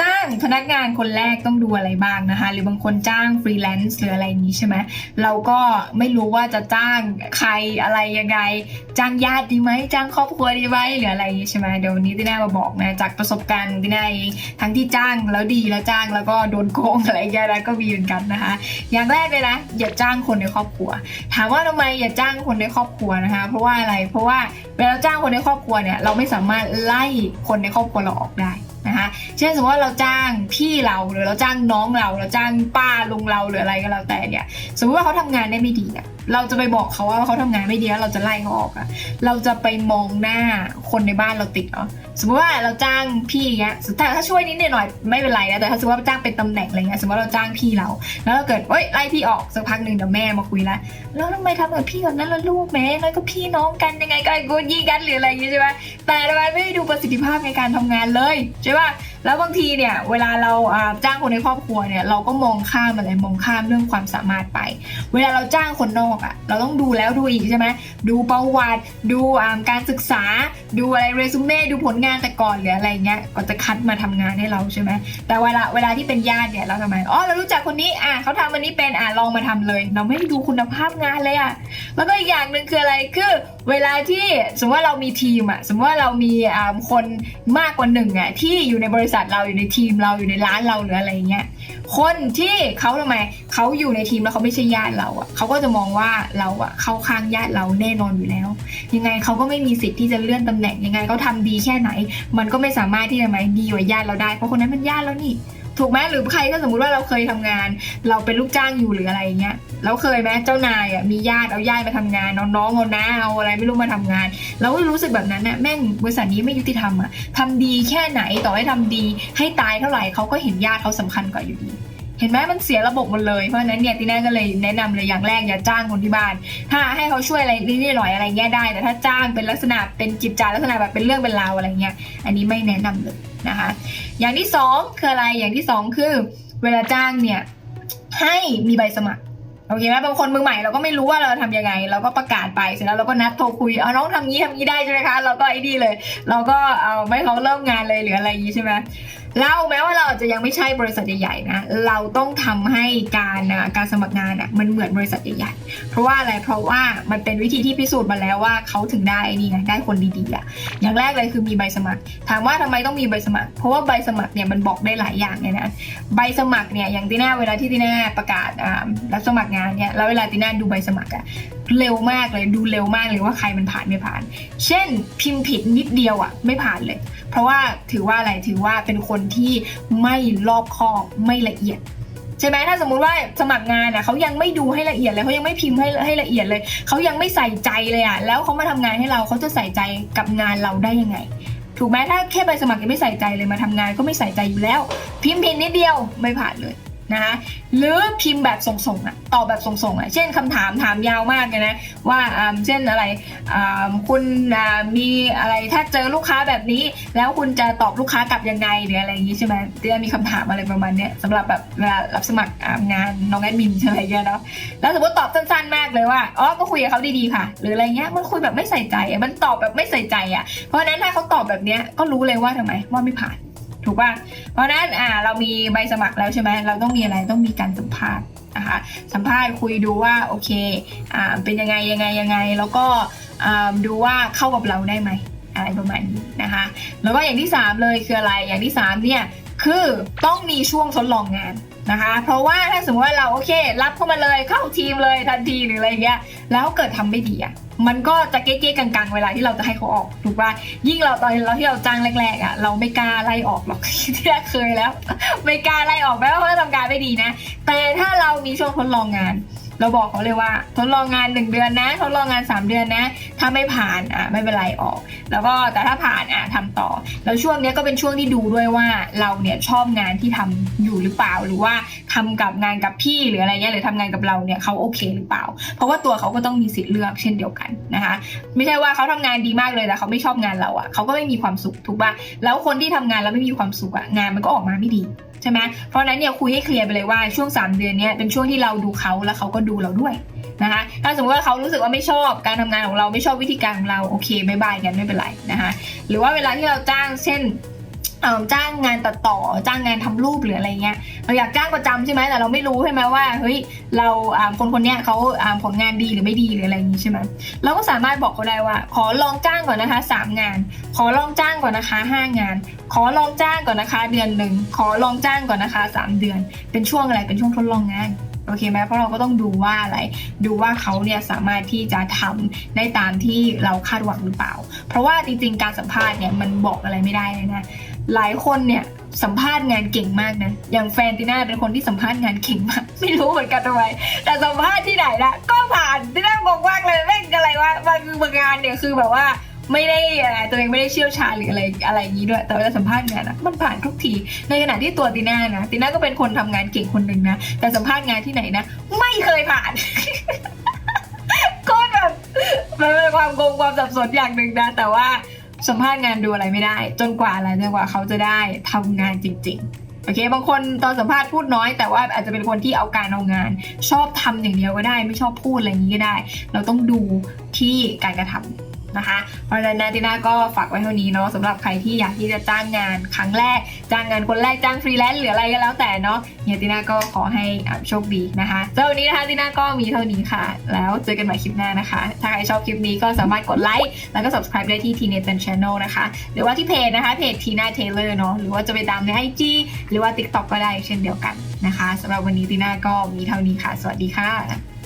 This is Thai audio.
จ้างพนักงานคนแรกต้องดูอะไรบ้างนะคะ หรือบางคนจ้างฟรีแลนซ์หรืออะไรนี้ใช่ไหมเราก็ไม่รู้ว่าจะจ้างใครอะไรยังไง จ้างญาติดีไหมจ้างครอบครัวดีไหมหรืออะไรนี้ใช่ไหมเดี๋ยววันนี้ติน่ามาบอกนะจากประสบการณ์ติน่าเองทั้งที่จ้างแล้วดีแล้วจ้างแล้วก็โดนโกงอะไรอย่างเงี้ยนะก็มีเหมือนกันนะคะ อย่างแรกเลยนะอย่าจ้างคนในครอบครัว ถามว่าทำไมอย่าจ้างคนในครอบครัวนะคะ เพราะว่าอะไรเพราะว่าเวลาจ้างคนในครอบครัวเนี่ยเราไม่สามารถไล่คนในครอบครัวเราออกได้ นะคะเช่นสมมติว่าเราจ้างพี่เราหรือเราจ้างน้องเรา เราจ้างป้าลุงเราหรืออะไรก็แล้วแต่เนี่ย สมมติว่าเขาทำงานได้ไม่ดีเนี่ย เราจะไปบอกเขาว่าเขาทำงานไม่ดีแล้วเราจะไล่เขาออกอะเราจะไปมองหน้าคนในบ้านเราติดเหรอสมมติว่าเราจ้างพี่เงี้ยแต่ถ้าช่วยนิดหน่อยไม่เป็นไรนะแต่ถ้าสมมติว่าจ้างเป็นตำแหน่งอะไรเงี้ยสมมติว่าเราจ้างพี่เรา แล้วเราเกิดเอ้ยไล่พี่ออกสักพักหนึ่งเดี๋ยวแม่มาคุยละแล้วทำไมทำกับพี่แบบนั้นล่ะลูกแม่นั่นก็พี่น้องกันยังไงก็กูยิงกันหรืออะไรอย่างงี้ยใช่ไหมแต่ทำไมไม่ดูประสิทธิภาพในการทำงานเลยใช่ป่ะแล้วบางทีเนี่ยเวลาเราจ้างคนในครอบครัวเนี่ยเราก็มองข้ามอะไรมองข้ามเรื่องความสามารถไป เวลาเราจ้างคนนอกอะ่ะ เราต้องดูแล้วดูอีกใช่ไหมดูประวัติ ดูการศึกษา ดูอะไรเรซูเม่ดูผลงานแต่ก่อนหรืออะไรเงี้ยก็จะคัดมาทำงานให้เราใช่ไหมแต่เวลาเวลาที่เป็นญาติเนี่ยเราทำไมอ๋อเรารู้จักคนนี้อะเขาทำอันนี้เป็นอะลองมาทำเลย เราไม่ดูคุณภาพงานเลยอะแล้วก็อีกอย่างหนึ่งคืออะไรคือ เวลาที่สมมติว่าเรามีทีมอะสมมติว่าเรามีคนมากกว่าหนึ่งอะที่อยู่ในบริษัทเราอยู่ในทีมเราอยู่ในร้านเราหรืออะไรเงี้ยคนที่เขาทำไมเขาอยู่ในทีมแล้วเขาไม่ใช่ญาติเราอะเขาก็จะมองว่าเราอะเข้าข้างญาติเราแน่นอนอยู่แล้ว ยังไงเขาก็ไม่มีสิทธิ์ที่จะเลื่อนตำแหน่งยังไงเขาทำดีแค่ไหน มันก็ไม่สามารถที่จะไหมดีกว่าญาติเราได้เพราะคนนั้นเป็นญาติเรานี่ ถูกไหมหรือใครก็สมมติว่าเราเคยทำงาน เราเป็นลูกจ้างอยู่หรืออะไรอย่างเงี้ยแล้วเคยไหมเจ้านายอะมีญาติเอาญาติมาทำงานน้องๆเอาน้าเอาอะไรไม่รู้มาทำงาน เราก็รู้สึกแบบนั้นน่ะแม่งบริษัทนี้ไม่ยุติธรรมอะทำดีแค่ไหนต่อให้ทำดี ให้ตายเท่าไหร่เขาก็เห็นญาติเขาสำคัญกว่าอยู่ดีเห็นไหมมันเสียระบบหมดเลย เพราะนั้นเนี่ยตีน่าก็เลยแนะนำเลยอย่างแรกอย่าจ้างคนที่บ้าน ถ้าให้เขาช่วยอะไรนิดหน่อยอะไรเงี้ยได้ แต่ถ้าจ้างเป็นลักษณะเป็นกิจจาลักษณะแบบเป็นเรื่องเป็นราวอะไรเงี้ย อันนี้ไม่แนะนำเลย นะคะอย่างที่สองคืออะไรอย่างที่สองคือ เวลาจ้างเนี่ยให้มีใบสมัครโอเคไหมบางคนมือใหม่เราก็ไม่รู้ว่าเราทำยังไง เราก็ประกาศไปเสร็จแล้วเราก็นัดโทรคุยเอาน้องทำงี้ทำงี้ได้ใช่ไหมคะเราก็ไอ้ดีเลย เราก็เอาไม่เขาเริ่มงานเลยหรืออะไรอย่างงี้ใช่ไหม เราแม้ว่าเราอาจจะยังไม่ใช่บริษัทใหญ่ๆนะเราต้องทำให้การอะการสมัครงานอะมันเหมือนบริษัทใหญ่ๆเพราะว่าอะไรเพราะว่ามันเป็นวิธีที่พิสูจน์มาแล้วว่าเขาถึงได้นี่ไงได้คนดีๆอะอย่างแรกเลยคือมีใบสมัคร ถามว่าทำไมต้องมีใบสมัคร เพราะว่าใบสมัครเนี่ยมันบอกได้หลายอย่างเลยนะใบสมัครเนี่ยอย่างตีน่าเวลาที่ตีน่าประกาศอ่ารับสมัครงานเนี่ยแล้วเวลาตีน่าดูใบสมัครอะ เร็วมากเลยดูเร็วมากเลยว่าใครมันผ่านไม่ผ่าน เช่นพิมพ์ผิดนิดเดียวอะไม่ผ่านเลย เพราะว่าถือว่าอะไรถือว่าเป็นคนที่ไม่รอบคอบไม่ละเอียดใช่ไหมถ้าสมมุติว่าสมัครงานอะเขายังไม่ดูให้ละเอียดเลยเขายังไม่พิมพ์ให้ให้ละเอียดเลยเขายังไม่ใส่ใจเลยอะแล้วเขามาทำงานให้เราเขาจะใส่ใจกับงานเราได้ยังไง ถูกไหมถ้าแค่ใบสมัครยังไม่ใส่ใจเลยมาทำงานก็ไม่ใส่ใจอยู่แล้ว พิมพ์ผิดนิดเดียวไม่ผ่านเลย นะคะหรือพิมพ์แบบส่งๆอะตอบแบบส่งๆอะเช่นคำถามถามยาวมากเลยนะว่าเช่นอะไรคุณมีอะไรถ้าเจอลูกค้าแบบนี้ แล้วคุณจะตอบลูกค้ากลับยังไงหรืออะไรอย่างนี้ใช่ไหมจะมีคำถามอะไรประมาณนี้ยสำหรับแบบเวลารับสมัครงานน้องแอดมินอะไรเงี้ยเนาะแล้วสมมติตอบสั้นๆมากเลยว่าอ๋อก็คุยกับเขาดีๆค่ะ หรืออะไรเงี้ยมันคุยแบบไม่ใส่ใจมันตอบแบบไม่ใส่ใจอะเพราะนั้นถ้าเขาตอบแบบเนี้ยก็รู้เลยว่าทำไมว่าไม่ผ่าน ถูกป่ะเพราะนั้นอ่าเรามีใบสมัครแล้วใช่ไหมเราต้องมีอะไรต้องมีการสัมภาษณ์นะคะสัมภาษณ์คุยดูว่าโอเคอ่าเป็นยังไงยังไงยังไง แล้วก็อ่าดูว่าเข้ากับเราได้ไหมอะไรประมาณนี้นะคะแล้วก็อย่างที่ 3 เลยคืออะไรอย่างที่3เนี่ยคือต้องมีช่วงทดลองงานนะคะ เพราะว่าถ้าสมมติว่าเราโอเค รับเข้ามาเลยเข้าทีมเลยทันทีหรืออะไรเงี้ยแล้วเกิดทำไม่ดีอะ มันก็จะเก๊ๆกังๆ เวลาที่เราจะให้เขาออกถูกป่ะยิ่งเราตอนเราที่เราจ้างแรกๆอะเราไม่กล้าไล่ออกหรอกที่แรกเคยแล้ว ไม่กล้าไล่ออกแม้ว่าเขาทำการไม่ดีนะ แต่ถ้าเรามีช่วงทดลองงาน เราบอกเขาเลยว่าทดลองงาน 1 เดือนนะทดลองงาน 3 เดือนนะ ถ้าไม่ผ่านอะไม่เป็นไรออก แล้วก็แต่ถ้าผ่านอะทำต่อ แล้วช่วงนี้ก็เป็นช่วงที่ดูด้วยว่าเราเนี่ยชอบงานที่ทำอยู่หรือเปล่า หรือว่าทำกับงานกับพี่หรืออะไรเงี้ยหรือทำงานกับเราเนี่ยเขาโอเคหรือเปล่า เพราะว่าตัวเขาก็ต้องมีสิทธิ์เลือกเช่นเดียวกันนะคะไม่ใช่ว่าเขาทำงานดีมากเลยแต่เขาไม่ชอบงานเราอะเขาก็ไม่มีความสุขถูกป่ะแล้วคนที่ทำงานแล้วไม่มีความสุขอะงานมันก็ออกมาไม่ดี ใช่ไหมเพราะนั้นเนี่ยคุยให้เคลียร์ไปเลยว่าช่วง 3 เดือนเนี้ยเป็นช่วงที่เราดูเขาแล้วเขาก็ดูเราด้วยนะคะถ้าสมมติว่าเขารู้สึกว่าไม่ชอบการทำงานของเราไม่ชอบวิธีการของเราโอเคไม่บายกันไม่เป็นไรนะคะหรือว่าเวลาที่เราจ้างเช่น จ้างงานตัดต่อจ้างงานทำรูปหรืออะไรเงี้ยเราอยากจ้างประจำใช่ไหมแต่เราไม่รู้ใช่ไหมว่าเฮ้ยเราอ่าคนคนเนี้ยเขาอ่าผลงานดีหรือไม่ดีหรืออะไรอย่างนี้ใช่ไหมเราก็สามารถบอกเขาได้ว่า ขอลองจ้างก่อนนะคะสามงาน ขอลองจ้างก่อนนะคะห้างาน ขอลองจ้างก่อนนะคะ เดือนหนึ่งขอลองจ้างก่อนนะคะสามเดือน เป็นช่วงอะไรเป็นช่วงทดลองงาน โอเคไหมเพราะเราก็ต้องดูว่าอะไร ดูว่าเขาเนี่ยสามารถที่จะทำได้ตามที่เราคาดหวังหรือเปล่า เพราะว่าจริงๆการสัมภาษณ์เนี่ยมันบอกอะไรไม่ได้เลยนะหลายคนเนี่ยสัมภาษณ์งานเก่งมากนะ อย่างแฟนติน่าเป็นคนที่สัมภาษณ์งานเก่งมาก ไม่รู้เหมือนกันทำไม แต่สัมภาษณ์ที่ไหนนะก็ผ่านติน่างงมาเลยแม่งอะไรวะบางบางงานเนี่ยคือแบบว่า ไม่ได้อะไรตัวเองไม่ได้เชี่ยวชาญหรืออะไรอะไรอย่างนี้ด้วย แต่เวลาสัมภาษณ์งานอะมันผ่านทุกที ในขณะที่ตัวติน่านะติน่าก็เป็นคนทำงานเก่งคนหนึ่งนะ แต่สัมภาษณ์งานที่ไหนนะ ไม่เคยผ่านก็แบบมันเป็นความโกงความสับสนอย่างหนึ่งนะ แต่ว่าสัมภาษณ์งานดูอะไรไม่ได้ จนกว่าอะไรจนกว่าเขาจะได้ทำงานจริง ๆโอเคบางคนตอนสัมภาษณ์พูดน้อยแต่ว่าอาจจะเป็นคนที่เอาการเอางาน ชอบทำอย่างเดียวก็ได้ ไม่ชอบพูดอะไรอย่างนี้ก็ได้ เราต้องดูที่การกระทำ นะคะเพราะฉะนั้นนาติน่าก็ฝากไว้เท่านี้เนาะสำหรับใครที่อยากที่จะจ้างงานครั้งแรก จ้างงานคนแรกจ้างฟรีแลนซ์หรืออะไรก็แล้วแต่เนาะเนี่ยติน่าก็ขอให้อ่าโชคดีนะคะสำหรับวันนี้นะคะติน่าก็มีเท่านี้ค่ะ แล้วเจอกันใหม่คลิปหน้านะคะ ถ้าใครชอบคลิปนี้ก็สามารถกดไลค์แล้วก็ subscribe ได้ที่ t n a t a n Channel นะคะ หรือว่าที่เพจนะคะเพจ Tina Taylor เนาะหรือว่าจะไปตามใน IG หรือว่า TikTok ก็ได้เช่นเดียวกันนะคะสำหรับวันนี้ติน่าก็มีเท่านี้ค่ะ สวัสดีค่ะ